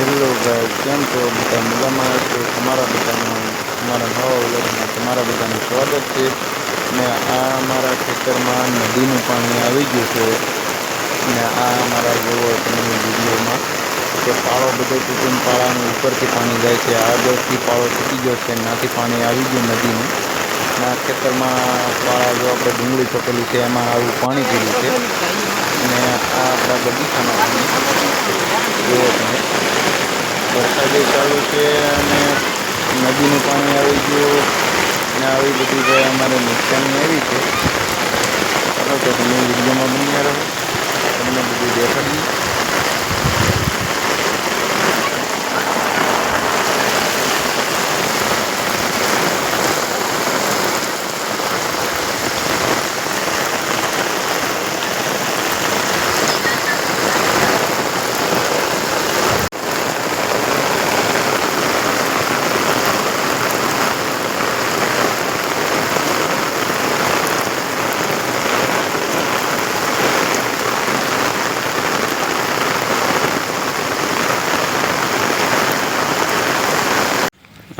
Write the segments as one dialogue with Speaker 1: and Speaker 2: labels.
Speaker 1: Hello ગાય કેમ છો બધા મજામાં તો તમારા બધાનું અમારા નવા વ્લોગમાં તમારા બધાનું સ્વાગત છે ને આ અમારા ખેતરમાં નદીનું પાણી આવી ગયું છે ને આ અમારા જેવો તમે વિડીયોમાં કે પાળો બધો તૂટીને પાળાની ઉપરથી પાણી જાય છે આગળથી પાળો તૂટી ગયો છે નાથી પાણી આવી ગયું નદીનું આ ખેતરમાં પાળા જો આપણે ડુંગળી ચોકેલી છે એમાં આવું પાણી પીડ્યું છે અને આ આપણા બગીચામાં વરસાદે ચાલુ છે અને નદીનું પાણી આવી ગયું અને આવી બધી જે અમારે નુકસાની આવી છે. ચાલો તો તમે વિડીયોમાં બની રહો. તમને બધું દેખાડીએ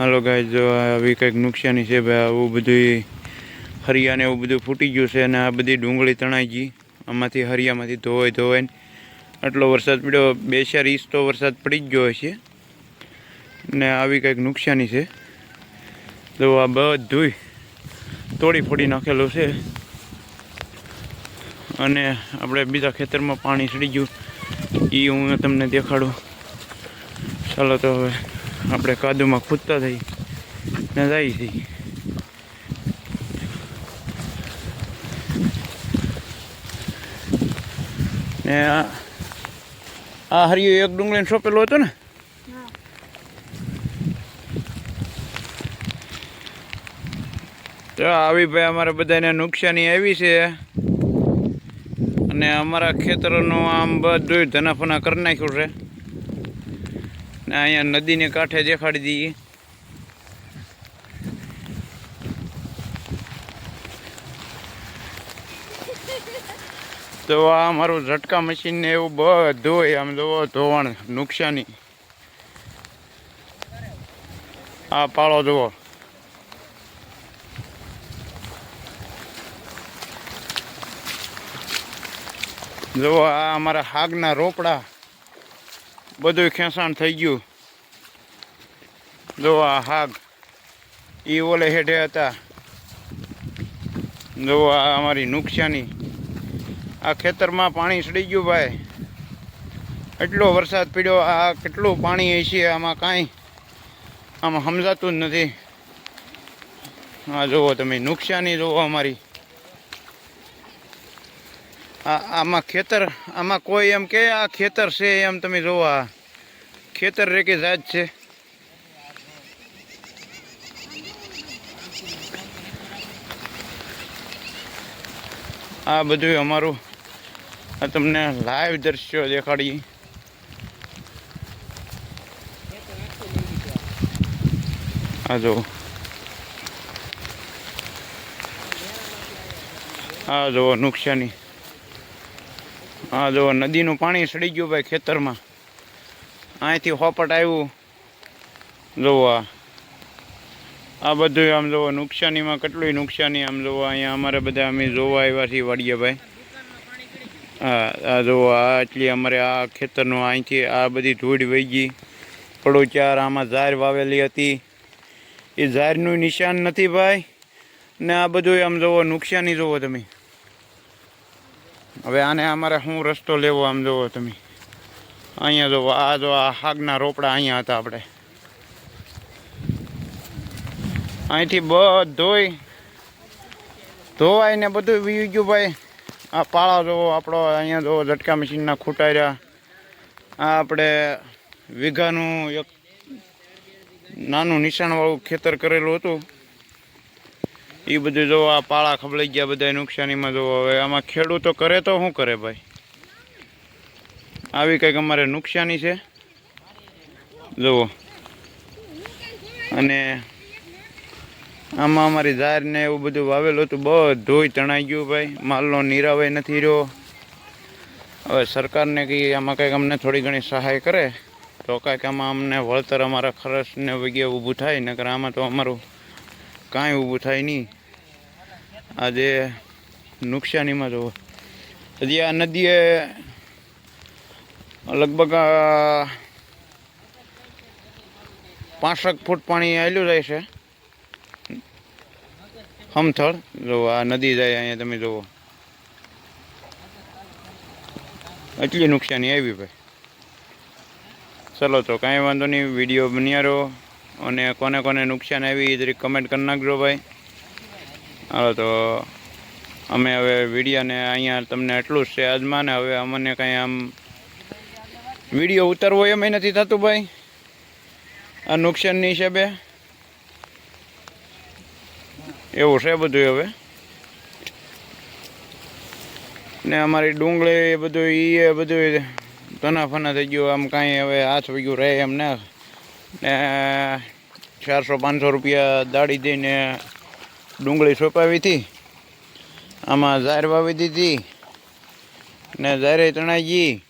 Speaker 1: હાલો ગાય જો આવી કંઈક નુકસાની છે, ભાઈ, આવું બધું હરિયાને એવું બધું ફૂટી ગયું છે અને આ બધી ડુંગળી તણાઈ ગઈ. આમાંથી હરિયામાંથી ધોવાઈ ધોવાઈને આટલો વરસાદ પડ્યો. બે ચાર ઇંચ તો વરસાદ પડી જ ગયો છે ને આવી કંઈક નુકસાની છે. તો આ બધું તોડી ફોડી નાખેલું છે. અને આપણે બીજા ખેતરમાં પાણી ચડી ગયું. એ હું તમને દેખાડું. ચાલો તો હવે આપણે કાદુમાં ખૂદતા થઈ ને જાય થઈ ને આ આ હરિયો એક ડુંગળીને સોંપેલો હતો ને? તો આવી ભાઈ અમારે બધાને નુકસાની આવી છે. અને અમારા ખેતરોનું આમ બધું ધનાફના કરી નાખ્યું છે. ને અહીંયા નદીને કાંઠે દેખાડી દઈએ. તો આ અમારું ઝટકા મશીન ને એવું બધું આમ જોવો ધોવાણ, નુકસાની. આ પાળો જુઓ. જુઓ, આ અમારા હાગના રોપડા. બધું ખેંચાણ થઈ ગયું. જો આ હાગ એ ઓલે હેઠે હતા. જો આ અમારી નુકસાની આ ખેતરમાં પાણી સડી ગયું ભાઈ. એટલો વરસાદ પડ્યો, આ કેટલું પાણી હશે, આમાં કાંઈ આમાં સમજાતું જ નથી. આ જુઓ તમે નુકસાની જુઓ અમારી. આમાં ખેતર, આમાં કોઈ એમ કે આ ખેતર છે એમ તમે જોવો આ. ખેતર રેકી જાત છે. આ બધું અમારું આ તમને લાઈવ દ્રશ્યો દેખાડીએ. આ જો. આ જો નુકસાની હા, જો નદીનું પાણી સડી ગયું ભાઈ ખેતરમાં. અહીંથી હોપટ આવ્યું. જોવો આ આ બધું આમ જુઓ નુકસાનીમાં કેટલું નુકસાની આમ જુઓ અહીંયા અમારે બધા અમે જોવા આવ્યા છીએ વાડીએ ભાઈ. હા, આ જોવો આ એટલી અમારે આ ખેતરનું અહીંથી આ બધી ધૂળ વહી ગઈ. પડો ચાર આમાં ઝાર વાવેલી હતી. એ ઝારનું નિશાન નથી ભાઈ. ને આ બધું આમ જોવો નુકસાની જુઓ તમે. હવે આને અમારે શું રસ્તો લેવો આમ જોવો તમે. અહીંયા જોવો આ જો આ હાગના રોપડા અહીંયા હતા આપણે. અહીંથી બધોય ધોવાય ને બધું વી ગયું ભાઈ. આ પાળા જોવો, આપણો અહીંયા જોવો, ઝટકા મશીનના ખૂટા રહ્યા આ આપણે વીઘાનું એક નાનું નિશાનવાળું ખેતર કરેલું હતું. એ બધું જો આ પાળા ખબડાઈ ગયા બધા નુકસાનીમાં જો હવે આમાં ખેડૂતો કરે તો શું કરે ભાઈ? આવી કંઈક અમારે નુકસાની છે? જુઓ અને આમાં અમારી ઝાર ને એવું બધું વાવેલું હતું, બધુંય તણાઈ ગયું ભાઈ. માલનો નિરાવય નથી રહ્યો. હવે સરકારને કંઈ આમાં કંઈક અમને થોડી ઘણી સહાય કરે તો તો કાંઈક આમાં અમને વળતર અમારા ખર્ચને વગેરે ઊભું થાય, નકર આમાં તો અમારું કાંઈ ઊભું થાય નહીં. આજે નુકસાનીમાં જવું. હજી આ નદીએ લગભગ પાંસઠ ફૂટ પાણી આવેલું જાય છે. હમથળ જુઓ આ નદી જાય અહીંયા, તમે જુઓ એટલી નુકસાની આવી ભાઈ. ચલો તો કાંઈ વાંધો નહીં, વીડિયો બન્યા રહો. અને કોને કોને નુકસાન આવી એ તરીકે કમેન્ટ કરી નાખજો ભાઈ. હાલો તો અમે હવે વિડીયોને અહીંયા તમને એટલું જ છે આજમાં ને હવે અમને કાંઈ આમ વીડિયો ઉતારવો એમ નથી થતું ભાઈ. આ નુકસાનની હિસાબે. એવું છે બધું હવે. ને અમારી ડુંગળી એ બધું એ બધું તના ફના થઈ ગયું, આમ કાંઈ હવે હાથ વગ્યું રહે એમ ના. ને ચારસો પાંચસો રૂપિયા દાડી દઈને ડુંગળી સોંપાવી હતી. આમાં ઝાર વાવી દીધી ને ઝારે તણાઈ ગઈ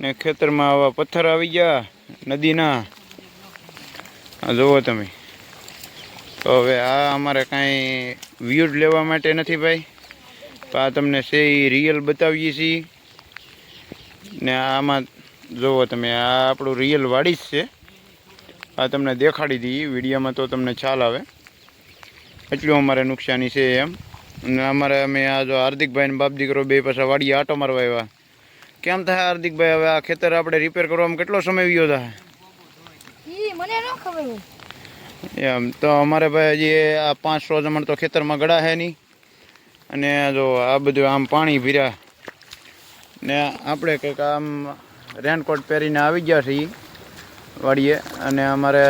Speaker 1: ને ખેતરમાં આવા પથ્થર આવી ગયા નદીના. આ જુઓ તમે. તો હવે આ અમારે કાંઈ વ્યૂઝ લેવા માટે નથી ભાઈ. તો આ તમને એ રિયલ બતાવીએ છીએ. ને આમાં જુઓ તમે, આ આપણું રિયલ વાડી જ છે. આ તમને દેખાડી દઈએ વિડીયોમાં તો તમને ખ્યાલ આવે. એટલું અમારે નુકસાની છે એમ. અને અમારે અમે આ જો હાર્દિકભાઈને બાપ દીકરો બે પાછા વાડીએ આટો મારવા આવ્યા. કેમ થાય હાર્દિકભાઈ? હવે આ ખેતર આપણે રિપેર કરવામાં કેટલો સમય વ્યો થાય? એમ તો અમારે ભાઈ હજી આ પાંચ સો જમણ તો ખેતરમાં ગળા હે નહીં. અને જો આ બધું આમ પાણી ભીર્યા ને આપણે કંઈક આમ રેનકોટ પહેરીને આવી ગયા છીએ. વાડીએ અને અમારે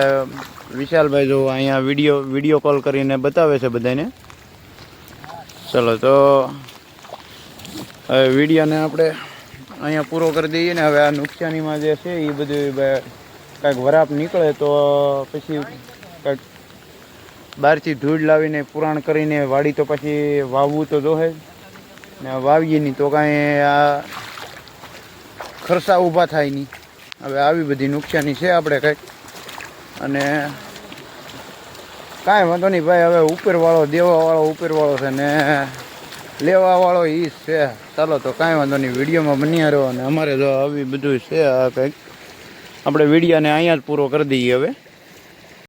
Speaker 1: વિશાલભાઈ જો અહીંયા વીડિયો વીડિયો કોલ કરીને બતાવે છે બધાને ચલો, તો હવે વિડીયોને આપણે અહીંયા પૂરો કરી દઈએ ને. હવે આ નુકસાનીમાં જે છે એ બધું કાંઈક વરાપ નીકળે તો પછી કાંઈક બહારથી ધૂળ લાવીને પુરાણ કરીને વાડી તો પછી વાવવું તો જોહે ને વાવીએ નહીં તો કાંઈ આ ખર્ચા ઊભા થાય નહીં. હવે આવી બધી નુકસાની છે આપણે કંઈક. અને કાંઈ વાંધો નહીં ભાઈ, હવે ઉપરવાળો, દેવાવાળો ઉપરવાળો છે ને લેવાવાળો એ છે. ચાલો તો કાંઈ વાંધો નહીં, વિડીયોમાં બન્યા રહો અને અમારે તો આવી બધું છે આ કંઈક. આપણે વિડીયાને અહીંયા જ પૂરો કરી દઈએ હવે.